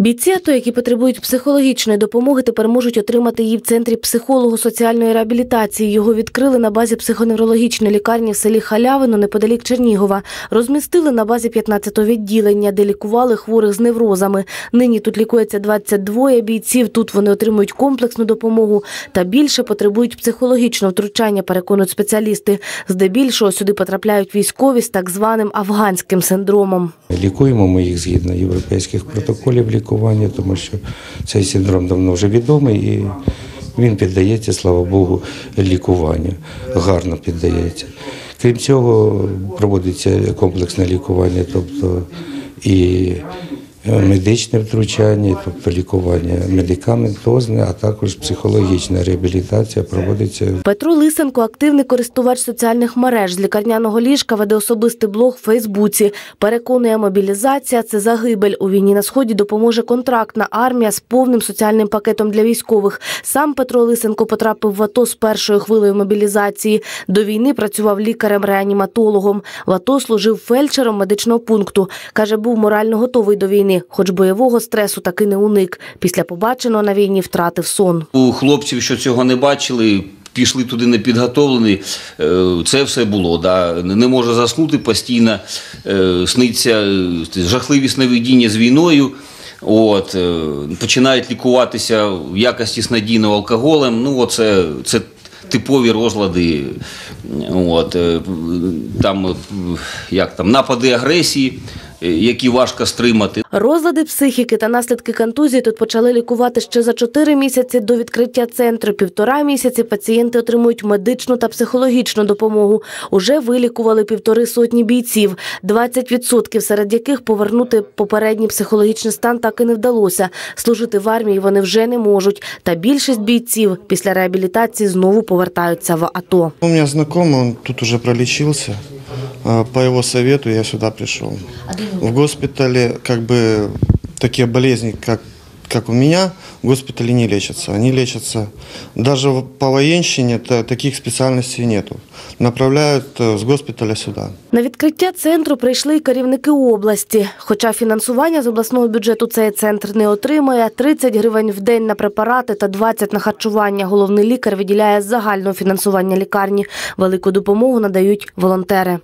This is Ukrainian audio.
Бійці АТО, які потребують психологічної допомоги, тепер можуть отримати її в центрі психолого-соціальної реабілітації. Його відкрили на базі психоневрологічної лікарні в селі Халявино неподалік Чернігова. Розмістили на базі 15-го відділення, де лікували хворих з неврозами. Нині тут лікується 22 бійців. Тут вони отримують комплексну допомогу та більше потребують психологічного втручання, переконують спеціалісти. Здебільшого сюди потрапляють військові з так званим афганським синдромом. Лікуємо ми їх згідно європейських протоколів лікування, тому що цей синдром давно вже відомий і він піддається, слава Богу, лікуванню. Гарно піддається. Крім цього, проводиться комплексне лікування, тобто і медичне втручання, тобто лікування медикаментозне, а також психологічна реабілітація проводиться Петро Лисенко – активний користувач соціальних мереж. З лікарняного ліжка веде особистий блог в Фейсбуці. Переконує, мобілізація – це загибель. У війні на Сході допоможе контрактна армія з повним соціальним пакетом для військових. Сам Петро Лисенко потрапив в АТО з першою хвилею мобілізації. До війни працював лікарем-реаніматологом. В АТО служив фельдшером медичного пункту. Каже, був морально готовий до війни, хоч бойового стресу таки не уник. Після побаченого на війні втратив сон. У хлопців, що цього не бачили, пішли туди непідготовлені, е, це все було. Да. Не може заснути постійно, е, сниться е, жахливі сновидіння з війною. От, починають лікуватися в якості снадійного алкоголем. Ну, оце, це типові розлади. От, там, як там, напади агресії, які важко стримати. Розлади психіки та наслідки контузії тут почали лікувати ще за 4 місяці до відкриття центру. Півтора місяці пацієнти отримують медичну та психологічну допомогу. Уже вилікували півтори сотні бійців, 20% серед яких повернути попередній психологічний стан так і не вдалося. Служити в армії вони вже не можуть. Та більшість бійців після реабілітації знову повертаються в АТО. У меня знакомый, он тут уже пролечился. По его совету я сюда пришел. В госпитале как бы такие болезни, как, как у меня, в госпитале не лечатся. Они лечатся даже в- по военщине та- таких специальностей нету. Направляют э, с госпиталя сюда. На відкриття центру прийшли й керівники області. Хоча фінансування з обласного бюджету цей центр не отримує, 30 гривень в день на препарати та 20 на харчування. Головний лікар виділяє з загального фінансування лікарні. Велику допомогу надають волонтери.